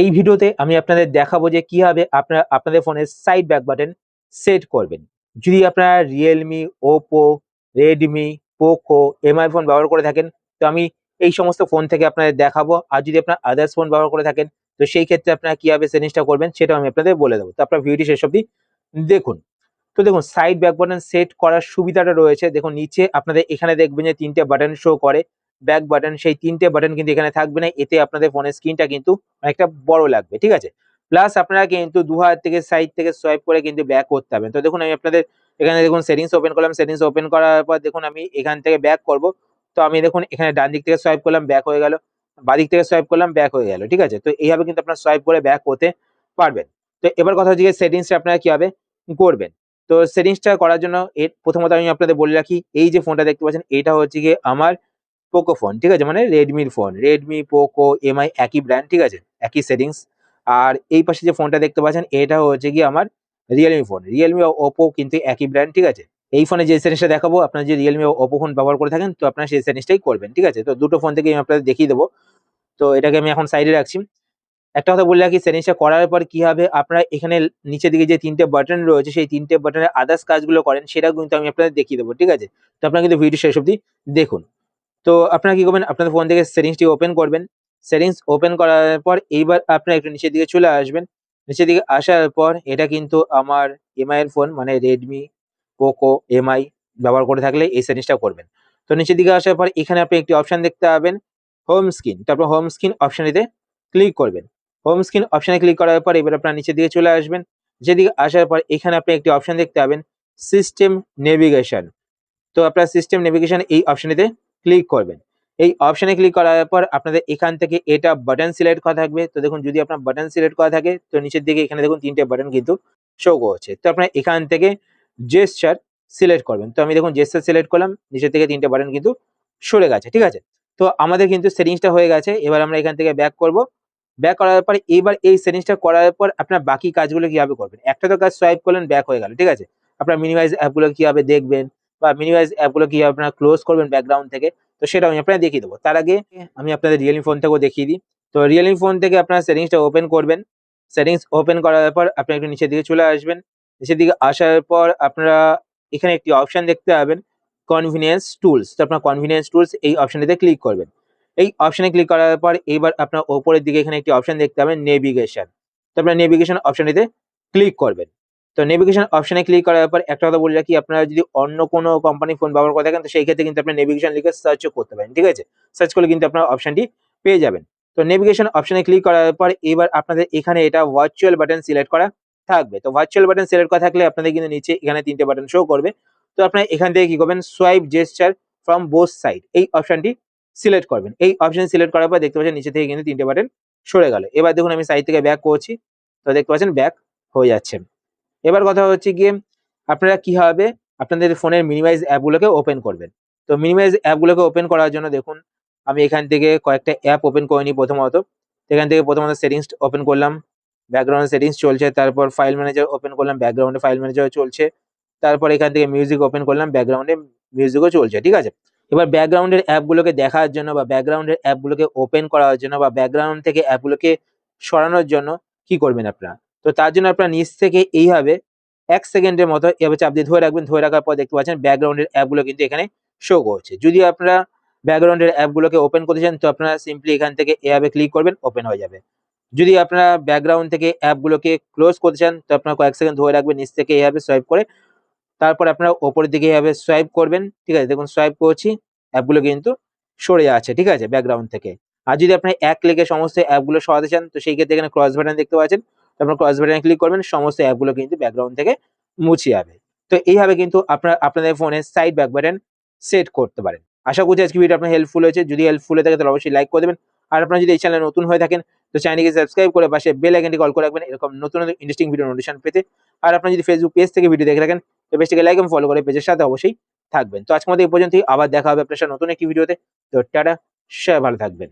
এই ভিডিওতে আমি আপনাদের দেখাবো যে কীভাবে আপনারা, আপনাদের ফোনের সাইড ব্যাক বাটন সেট করবেন। যদি আপনারা Realme Oppo Redmi Poco Mi phone ব্যবহার করে থাকেন, তো আমি এই সমস্ত ফোন থেকে আপনাদের দেখাবো। আর যদি আপনার আদার্স ফোন ব্যবহার করে থাকেন, তো সেই ক্ষেত্রে আপনারা কীভাবে সেটিংসটা করবেন সেটা আমি আপনাদের বলে দেবো। তো আপনার ভিডিওটি শেষ অবধি দেখুন। তো দেখুন সাইড ব্যাক বাটন সেট করার সুবিধাটা রয়েছে। দেখুন, নিচে আপনাদের এখানে দেখবেন যে তিনটে বাটন শো করে। ব্যাক বাটন সেই তিনটে বাটন কিন্তু এখানে থাকবে না। এতে আপনাদের ফোনের স্ক্রিনটা কিন্তু অনেকটা বড় লাগবে, ঠিক আছে? প্লাস আপনারা কিন্তু দু হাত থেকে সাইড থেকে সোয়াইপ করে কিন্তু ব্যাক করতে হবে। তো দেখুন, আমি আপনাদের এখানে দেখুন সেটিংস ওপেন করলাম। সেটিংস ওপেন করার পর দেখুন, আমি এখান থেকে ব্যাক করব। তো আমি দেখুন, এখানে ডান দিক থেকে সোয়াইপ করলাম ব্যাক হয়ে গেল। বাদিক থেকে সোয়াইপ করলাম ব্যাক হয়ে গেল, ঠিক আছে? তো এইভাবে কিন্তু আপনারা সোয়াইপ করে ব্যাক করতে পারবেন। তো এবার কথা হচ্ছে সেটিংসটা আপনারা কীভাবে করবেন? তো সেটিংসটা করার জন্য এর প্রথমত আমি আপনাদের বলে রাখি, এই যে ফোনটা দেখতে পাচ্ছেন, এটা হচ্ছে গিয়ে আমার পোকো ফোন ঠিক আছে? মানে রেডমির ফোন রেডমি পোকো এমআই একই ব্র্যান্ড ঠিক আছে? একই সেটিংস আর এই পাশে যে ফোনটা দেখতে পাচ্ছেন, এটা হচ্ছে কি আমার রিয়েলমি ফোন রিয়েলমি ওপো কিন্তু একই ব্র্যান্ড ঠিক আছে? এই ফোনে যে সেটিংসটা দেখাবো, আপনার যে রিয়েলমি ওপো ফোন ব্যবহার করে থাকেন, তো আপনারা সেই সেটিংসটাই করবেন, ঠিক আছে? তো দুটো ফোন থেকে আমি আপনাদের দেখিয়ে দেবো। তো এটাকে আমি এখন সাইডে রাখছি। একটা কথা বললে রাখি সেটিংসটা করার পর কি হবে? আপনারা এখানে নিচের দিকে যে তিনটে বাটন রয়েছে, সেই তিনটে বাটনের আদার্স কাজগুলো করেন সেটা কিন্তু আমি আপনাদের দেখিয়ে দেবো, ঠিক আছে? তো আপনারা কিন্তু ভিডিও শেষ অবধি দেখুন। তো আপনারা কি করবেন? আপনাদের ফোন থেকে সেটিংসটি ওপেন করবেন। সেটিংস ওপেন করার পর এইবার আপনারা একটু নিচের দিকে চলে আসবেন। নিচের দিকে আসার পর এটা কিন্তু আমার এমআই এর ফোন মানে রেডমি পোকো এমআই ব্যবহার করে থাকলে এই সেটিংসটা করবেন। তো নিচের দিকে আসার পর এখানে আপনি একটি অপশন দেখতে পাবেন হোম স্ক্রিন তারপর হোম স্ক্রিন অপশানেতে ক্লিক করবেন। হোম স্ক্রিন অপশানে ক্লিক করার পর এবার আপনার নিচের দিকে চলে আসবেন। যেদিকে আসার পর এখানে আপনি একটি অপশন দেখতে পাবেন সিস্টেম নেভিগেশন তো আপনার সিস্টেম নেভিগেশন এই অপশানেতে ক্লিক করবেন। এই অপশানে ক্লিক করার পর আপনাদের এখান থেকে এটা বাটন সিলেক্ট করা থাকবে। তো দেখুন, যদি আপনার বাটন সিলেক্ট করা থাকে, তো নিচের দিকে এখানে দেখুন, তিনটে বাটন কিন্তু শো করছে। তো আপনার এখান থেকে জেস্টার সিলেক্ট করবেন। তো আমি দেখুন জেস্টার সিলেক্ট করলাম, নিচের থেকে তিনটে বাটন কিন্তু সরে গেছে, ঠিক আছে? তো আমাদের কিন্তু সেটিংসটা হয়ে গেছে। এবার আমরা এখান থেকে ব্যাক করব। ব্যাক করার পর, এবার এই সেটিংসটা করার পর আপনার বাকি কাজগুলো কীভাবে করবেন? একটা তো কাজ সোয়াইপ করলেন ব্যাক হয়ে গেল, ঠিক আছে? আপনার মিনিমাইজ অ্যাপগুলো কীভাবে দেখবেন? বা মিনিমাইজ অ্যাপগুলো কীভাবে আপনার ক্লোজ করবেন ব্যাকগ্রাউন্ড থেকে? তো সেটা আমি আপনাদের দেখিয়ে দেবো। তার আগে আমি আপনাদের রিয়েলমি ফোন থেকেও দেখিয়ে দিই। তো রিয়েলমি ফোন থেকে আপনার সেটিংসটা ওপেন করবেন। সেটিংস ওপেন করার পর আপনি একটু নিচের দিকে চলে আসবেন। নিচের দিকে আসার পর আপনারা এখানে একটি অপশন দেখতে পাবেন কনভিনিয়েন্স টুলস তো আপনার কনভিনিয়েন্স টুলস এই অপশনটিতে ক্লিক করবেন। এই অপশনে ক্লিক করার পর এইবার আপনার ওপরের দিকে এখানে একটি অপশন দেখতে পাবেন নেভিগেশন তো আপনার নেভিগেশন অপশনটিতে ক্লিক করবেন। তো নেভিগেশন অপশনে ক্লিক করার পর একটা কথা বলে রাখি, আপনারা যদি অন্য কোনো কোম্পানির ফোন ব্যবহার করে থাকেন, তো সেই ক্ষেত্রে কিন্তু আপনি নেভিগেশন লিখে সার্চও করতে পারেন, ঠিক আছে? সার্চ করলে কিন্তু আপনার অপশনটি পেয়ে যাবেন। তো নেভিগেশন অপশনে ক্লিক করার পর এবার আপনাদের এখানে এটা ভার্চুয়াল বাটন সিলেক্ট করা থাকবে। তো ভার্চুয়াল বাটন সিলেক্ট করা থাকলে আপনাদের কিন্তু নিচে এখানে তিনটে বাটন শো করবে। তো আপনারা এখান থেকে কি করবেন? Swipe gesture from both side এই অপশনটি সিলেক্ট করবেন। এই অপশন সিলেক্ট করার পর দেখতে পাচ্ছেন নিচে থেকে কিন্তু তিনটে বাটন সরে গেল। এবার দেখুন আমি সাইড থেকে ব্যাক করছি। তো দেখতে পাচ্ছেন ব্যাক হয়ে যাচ্ছে। এবার কথা হচ্ছে গিয়ে আপনারা কি হবে? আপনাদের ফোনের মিনিমাইজ অ্যাপগুলোকে ওপেন করবেন। তো মিনিমাইজ অ্যাপগুলোকে ওপেন করার জন্য দেখুন, আমি এখান থেকে কয়েকটা অ্যাপ ওপেন করে নিই প্রথমত। এখান থেকে প্রথমত সেটিংস ওপেন করলাম ব্যাকগ্রাউন্ড সেটিংস চলছে, তারপর ফাইল ম্যানেজার ওপেন করলাম ব্যাকগ্রাউন্ডে ফাইল ম্যানেজার চলছে, তারপর এখান থেকে মিউজিক ওপেন করলাম ব্যাকগ্রাউন্ডে মিউজিকও চলছে, ঠিক আছে? এবার ব্যাকগ্রাউন্ডের অ্যাপগুলোকে দেখার জন্য বা ব্যাকগ্রাউন্ডের অ্যাপগুলোকে ওপেন করার জন্য বা ব্যাকগ্রাউন্ড থেকে অ্যাপগুলোকে সরানোর জন্য কি করবেন আপনারা? তো তার জন্য আপনার নিচ থেকে এইভাবে এক সেকেন্ডের মতো এভাবে চাপ দিয়ে ধরে রাখবেন, ধরে রাখার পর দেখতে পাচ্ছেন ব্যাকগ্রাউন্ডের অ্যাপগুলো কিন্তু এখানে শো করছে। যদি আপনারা ব্যাকগ্রাউন্ডের অ্যাপগুলোকে ওপেন করতে চান, তো আপনারা সিম্পলি এখান থেকে এভাবে ক্লিক করবেন ওপেন হয়ে যাবে। যদি আপনারা ব্যাকগ্রাউন্ড থেকে অ্যাপগুলোকে ক্লোজ করতে চান, তো আপনারা কয়েক সেকেন্ড ধরে রাখবেন, নিচ থেকে এভাবে সোয়াইপ করে, তারপর আপনারা ওপরের দিকে এভাবে সোয়াইপ করবেন, ঠিক আছে? দেখুন সোয়াইপ করছি অ্যাপগুলো কিন্তু সরে যাচ্ছে, ঠিক আছে? ব্যাকগ্রাউন্ড থেকে। আর যদি আপনি এক ক্লিকে সমস্ত অ্যাপগুলো সরাতে চান, তো সেই ক্ষেত্রে এখানে ক্রস বাটন দেখতে পাচ্ছেন। তারপর ক্রস বাটনে ক্লিক করবেন, সমস্ত অ্যাপগুলো কিন্তু ব্যাকগ্রাউন্ড থেকে মুছে যাবে। তো এইভাবে কিন্তু আপনারা, আপনাদের ফোনে সাইড ব্যাক বাটন সেট করতে পারেন। আশা করছি আজকে ভিডিও আপনার হেল্পফুল হয়েছে। যদি হেল্পফুল হয়ে থাকে, তাহলে অবশ্যই লাইক করে দেবেন। আর আপনারা যদি এই চ্যানেলে নতুন হয়ে থাকেন, তো চ্যানেলকে সাবস্ক্রাইব করে পাশে বেল আইকনটি কল করে রাখবেন। এরকম নতুন নতুন ইন্টারেস্টিং ভিডিও নোটিফিকেশন পেতে। আর আপনারা যদি ফেসবুক পেজ থেকে ভিডিও দেখে থাকেন, তো পেজটিকে লাইক এবং ফলো করে পেজের সাথে অবশ্যই থাকবেন। তো আজকে মধ্যে এই পর্যন্তই। আবার দেখা হবে আপনার সাথে নতুন একটি ভিডিওতে তো টাটা, সবাই ভালো থাকবেন।